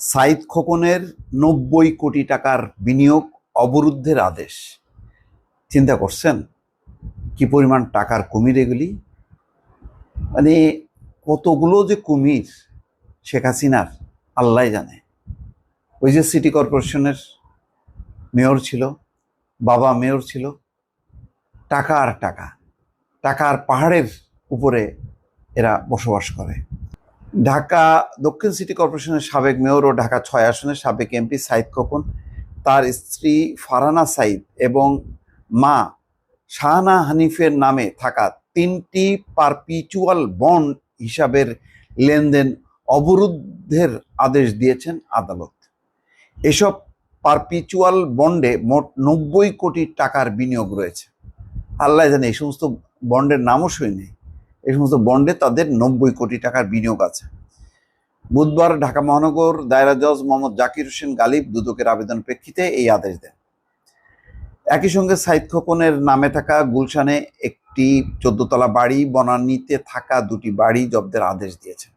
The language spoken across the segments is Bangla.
সাইদ খোকনের নব্বই কোটি টাকার বিনিয়োগ অবরুদ্ধের আদেশ। চিন্তা করছেন? কি পরিমাণ টাকার কুমির এগুলি? মানে কতগুলো যে কুমির, শেখ হাসিনার, আল্লাহ জানে। ওই যে সিটি কর্পোরেশনের মেয়র ছিল, বাবা মেয়র ছিল। টাকা আর টাকা টাকার পাহাড়ের উপরে এরা বসবাস করে। ঢাকা দক্ষিণ সিটি কর্পোরেশনের সাবেক মেয়র ও ঢাকা ছয় আসনের সাবেক এমপি সাইদ খোকন, তার স্ত্রী ফারানা সাইদ এবং মা শাহানা হানিফের নামে থাকা তিনটি পারপিচুয়াল বন্ড হিসাবের লেনদেন অবরুদ্ধের আদেশ দিয়েছেন আদালত। এসব পারপিচুয়াল বন্ডে মোট নব্বই কোটি টাকার বিনিয়োগ রয়েছে। আল্লাহ জানে এই সমস্ত বন্ডের নামও শুনি এই সমস্ত বন্ডে তাদের নব্বই কোটি টাকার বিনিয়োগ আছে। বুধবার ঢাকা মহানগর দায়রা জজ মোহাম্মদ জাকির হোসেন গালিব দুদকের আবেদন প্রেক্ষিতে এই আদেশ দেন। একই সঙ্গে সাইদ খোকনের নামে থাকা গুলশানে একটি চোদ্দতলা বাড়ি, বনানীতে থাকা দুটি বাড়ি জব্দের আদেশ দিয়েছেন।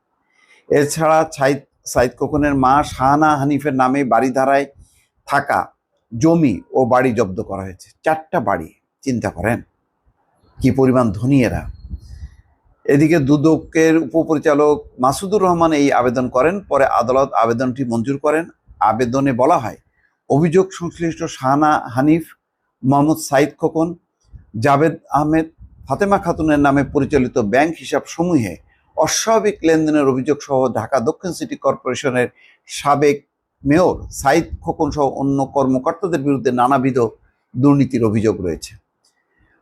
এছাড়া সাইদ সাইদ খোকনের মা শাহানা হানিফের নামে বাড়িধারায় থাকা জমি ও বাড়ি জব্দ করা হয়েছে। চারটা বাড়ি চিন্তা করেন, কি পরিমাণ ধনী এরা। এদিকে দুদকের উপপরিচালক মাসুদুর রহমান এই আবেদন করেন, পরে আদালত আবেদনটি মঞ্জুর করেন। আবেদনে বলা হয়, অভিযোগ সংশ্লিষ্ট শাহানা হানিফ মোহাম্মদ সাইদ খোকন, জাভেদ আহমেদ, ফাতেমা খাতুনের নামে পরিচালিত ব্যাংক হিসাব সমূহে অস্বাভাবিক লেনদেনের অভিযোগ সহ ঢাকা দক্ষিণ সিটি কর্পোরেশনের সাবেক মেয়র সাইদ খোকন সহ অন্য কর্মকর্তাদের বিরুদ্ধে নানাবিধ দুর্নীতির অভিযোগ রয়েছে।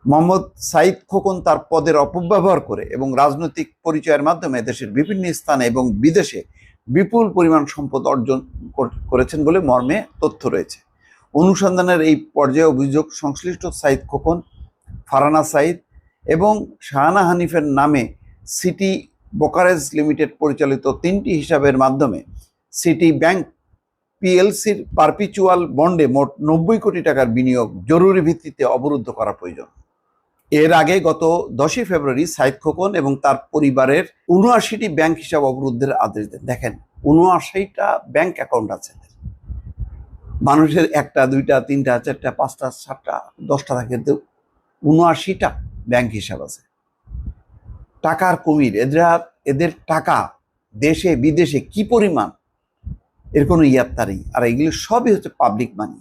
মোহাম্মদ সাইদ খোকন তার পদের অপব্যবহার করে এবং রাজনৈতিক পরিচয়ের মাধ্যমে দেশের বিভিন্ন স্থানে এবং বিদেশে বিপুল পরিমাণ সম্পদ অর্জন কর- করেছেন বলে মর্মে তথ্য রয়েছে। অনুসন্ধানের এই পর্যায়ে অভিযোগ সংশ্লিষ্ট সাইদ খোকন ফারানা সাইদ এবং শাহানা হানিফের নামে সিটি বোকারেজ লিমিটেড পরিচালিত তিনটি হিসাবের মাধ্যমে সিটি ব্যাংক পিএলসির পারপিচুয়াল বন্ডে মোট নব্বই কোটি টাকার বিনিয়োগ জরুরি ভিত্তিতে অবরুদ্ধ করা প্রয়োজন। এর আগে গত দশই ফেব্রুয়ারি সাইদ খোকন এবং তার পরিবারের উনআশিটি ব্যাংক হিসাব অবরুদ্ধের আদেশ দেন। দেখেন উনআশিটা ব্যাংক অ্যাকাউন্ট আছে মানুষের একটা, দুইটা, তিনটা, চারটা, পাঁচটা, সাতটা, দশটা থাকে উনআশিটা ব্যাংক হিসাব আছে। টাকার কুমির, এদের এদের টাকা দেশে, বিদেশে কি পরিমাণ? এর কোনো ইয়াত্তা নেই আর এগুলো সবই হচ্ছে পাবলিক মানি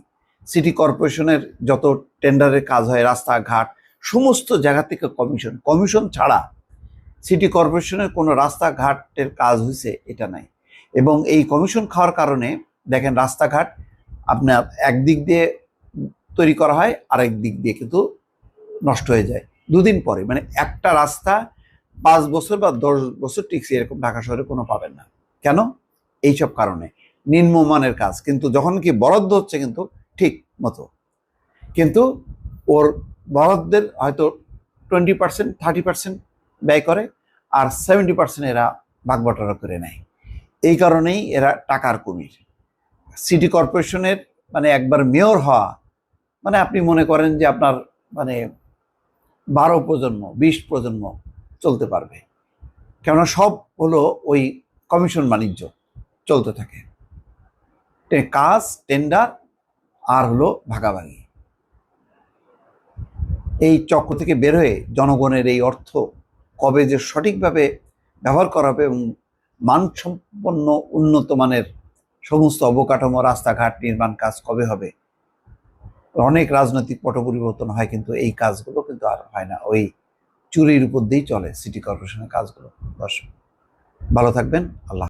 সিটি কর্পোরেশনের যত টেন্ডারের কাজ হয়, রাস্তাঘাট সমস্ত জায়গা থেকে কমিশন। কমিশন ছাড়া সিটি কর্পোরেশনের কোনো রাস্তাঘাটের কাজ হয়েছে, এটা নাই। এবং এই কমিশন খাওয়ার কারণে, দেখেন রাস্তাঘাট আপনার একদিক দিয়ে তৈরি করা হয়, আরেক দিক দিয়ে কিন্তু নষ্ট হয়ে যায়। দুদিন পরে মানে একটা রাস্তা পাঁচ বছর বা দশ বছর টিকছে এরকম ঢাকা শহরে কোনো পাবেন না। কেন? এইসব কারণে। নিম্নমানের কাজ। কিন্তু যখন কি বরাদ্দ হচ্ছে কিন্তু ঠিক মতো। কিন্তু ওর বরাদ্দের হয়তো টোয়েন্টি পার্সেন্ট থার্টি পার্সেন্ট ব্যয় করে আর সেভেন্টি পার্সেন্ট এরা ভাগবটারা করে নেয়। এই কারণেই এরা টাকার কুমির। সিটি কর্পোরেশনের মানে একবার মেয়র হওয়া মানে আপনি মনে করেন যে আপনার মানে বারো প্রজন্ম, বিশ প্রজন্ম চলতে পারবে। কেননা সব হলো ওই কমিশন বাণিজ্য চলতে থাকে। কাজ টেন্ডার আর হলো ভাগাভাগি। এই চক্র থেকে বের হয়ে জনগণের এই অর্থ কবে যে সঠিকভাবে ব্যবহার করা হবে এবং মানসম্পন্ন উন্নত মানের সমস্ত অবকাঠামো, রাস্তাঘাট নির্মাণ কাজ কবে হবে? অনেক রাজনৈতিক পট পরিবর্তন হয় কিন্তু এই কাজগুলো কিন্তু আর হয় না। ওই চুরির উপর দিয়েই চলে সিটি কর্পোরেশনের কাজগুলো। দর্শক, ভালো থাকবেন। আল্লাহ